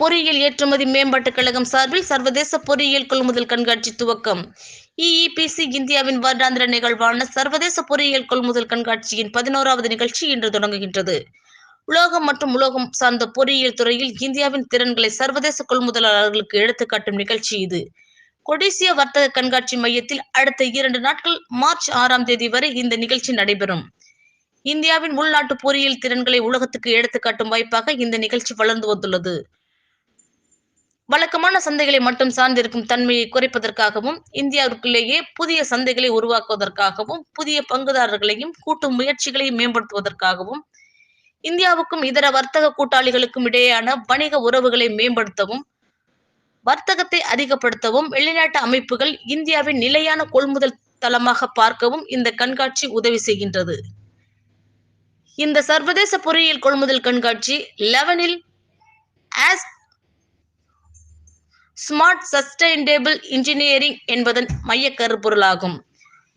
பொறியியல் ஏற்றுமதி மேம்பாட்டுக் கழகம் சார்பில் சர்வதேச பொறியியல் கொள்முதல் கண்காட்சி துவக்கம். இஇபிசி இந்தியாவின் வருடாந்திர நிகழ்வான சர்வதேச பொறியியல் கொள்முதல் கண்காட்சியின் பதினோராவது நிகழ்ச்சி இன்று தொடங்குகின்றது. உலோகம் மற்றும் உலோகம் சார்ந்த பொறியியல் துறையில் இந்தியாவின் திறன்களை சர்வதேச கொள்முதலாளர்களுக்கு எடுத்துக்காட்டும் நிகழ்ச்சி இது. கொடிசிய வர்த்தக கண்காட்சி மையத்தில் அடுத்த இரண்டு நாட்கள் மார்ச் ஆறாம் தேதி வரை இந்த நிகழ்ச்சி நடைபெறும். இந்தியாவின் உள்நாட்டு பொறியியல் திறன்களை உலகத்துக்கு எடுத்துக்காட்டும் வாய்ப்பாக இந்த நிகழ்ச்சி வளர்ந்து வந்துள்ளது. வழக்கமான சந்தைகளை மட்டும் சார்ந்திருக்கும் தன்மையை குறைப்பதற்காகவும் இந்தியாவிற்குள்ளேயே புதிய சந்தைகளை உருவாக்குவதற்காகவும் புதிய பங்குதாரர்களையும் கூட்டு முயற்சிகளையும் மேம்படுத்துவதற்காகவும் இந்தியாவுக்கும் இதர வர்த்தக கூட்டாளிகளுக்கும் இடையேயான வணிக உறவுகளை மேம்படுத்தவும் வர்த்தகத்தை அதிகப்படுத்தவும் வெளிநாட்டு அமைப்புகள் இந்தியாவின் நிலையான கொள்முதல் தளமாக பார்க்கவும் இந்த கண்காட்சி உதவி செய்கின்றது. இந்த சர்வதேச பொறியியல் கொள்முதல் கண்காட்சி லெவனில் ஆஸ் ஸ்மார்ட் சஸ்டைனபிள் இன்ஜினியரிங் என்பதன் மைய கருப்பொருளாகும்.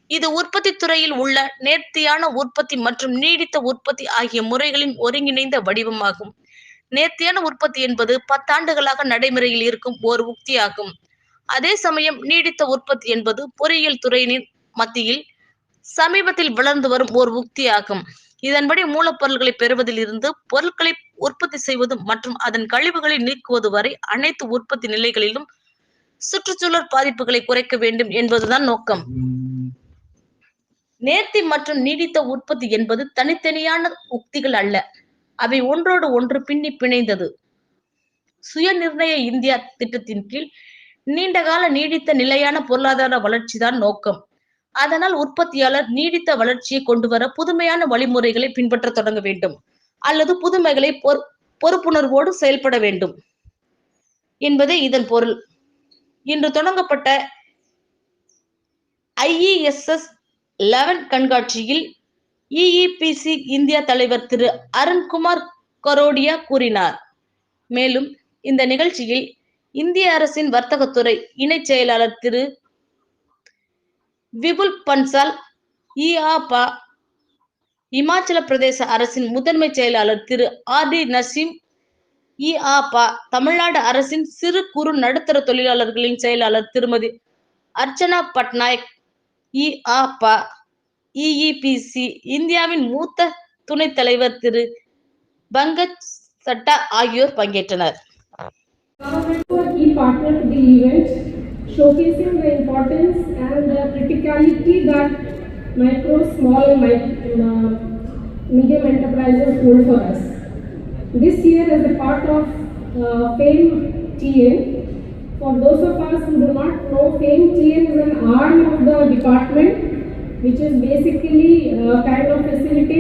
இது உற்பத்தி துறையில் உள்ள நேர்த்தியான உற்பத்தி மற்றும் நீடித்த உற்பத்தி ஆகிய முறைகளின் ஒருங்கிணைந்த வடிவமாகும். நேர்த்தியான உற்பத்தி என்பது பத்தாண்டுகளாக நடைமுறையில் இருக்கும் ஓர் உக்தியாகும். அதே சமயம் நீடித்த உற்பத்தி என்பது பொறியியல் துறையினர் மத்தியில் சமீபத்தில் வளர்ந்து வரும் ஓர் உக்தியாகும். இதன்படி மூலப்பொருட்களை பெறுவதில் இருந்து பொருட்களை உற்பத்தி செய்வது மற்றும் அதன் கழிவுகளை நீக்குவது வரை அனைத்து உற்பத்தி நிலைகளிலும் சுற்றுச்சூழல் பாதிப்புகளை குறைக்க வேண்டும் என்பதுதான் நோக்கம். நேர்த்தி மற்றும் நீடித்த உற்பத்தி என்பது தனித்தனியான உக்திகள் அல்ல. அவை ஒன்றோடு ஒன்று பின்னி பிணைந்தது. சுய நிர்ணய இந்தியா திட்டத்தின் கீழ் நீண்டகால நீடித்த நிலையான பொருளாதார வளர்ச்சிதான் நோக்கம். அதனால் உற்பத்தியாளர் நீடித்த வளர்ச்சியை கொண்டு வர புதுமையான வழிமுறைகளை பின்பற்ற தொடங்க வேண்டும். அல்லது புதுமைகளை பொறுப்புணர்வோடு செயல்பட வேண்டும். என்பதே இதன் பொருள். இன்று தொடங்கப்பட்ட ஐஇஎஸ்எஸ் லெவன் கண்காட்சியில் இஇபிசி இந்தியா தலைவர் திரு அருண்குமார் கரோடியா கூறினார். மேலும் இந்த நிகழ்ச்சியில் இந்திய அரசின் வர்த்தகத்துறை இணை செயலாளர் திரு விபுல் பன்சால் இஆபா இமாச்சல பிரதேச அரசின் முதன்மை செயலாளர் திரு ஆர் டி நசீம் இஆபா தமிழ்நாடு அரசின் சிறு குறு நடுத்தர தொழிலாளர்களின் செயலாளர் திருமதி அர்ச்சனா பட்நாயக் இஆபா இஇபிசி இந்தியாவின் மூத்த துணைத் தலைவர் திரு பங்கஜ் சட்டா ஆகியோர் பங்கேற்றனர். Showcasing the importance and the criticality that micro, small and mi- uh, medium enterprises hold for us. This year as a part of uh, FAME TN, for those of us who do not know, FAME TN is an arm of the department which is basically uh, kind of facilitate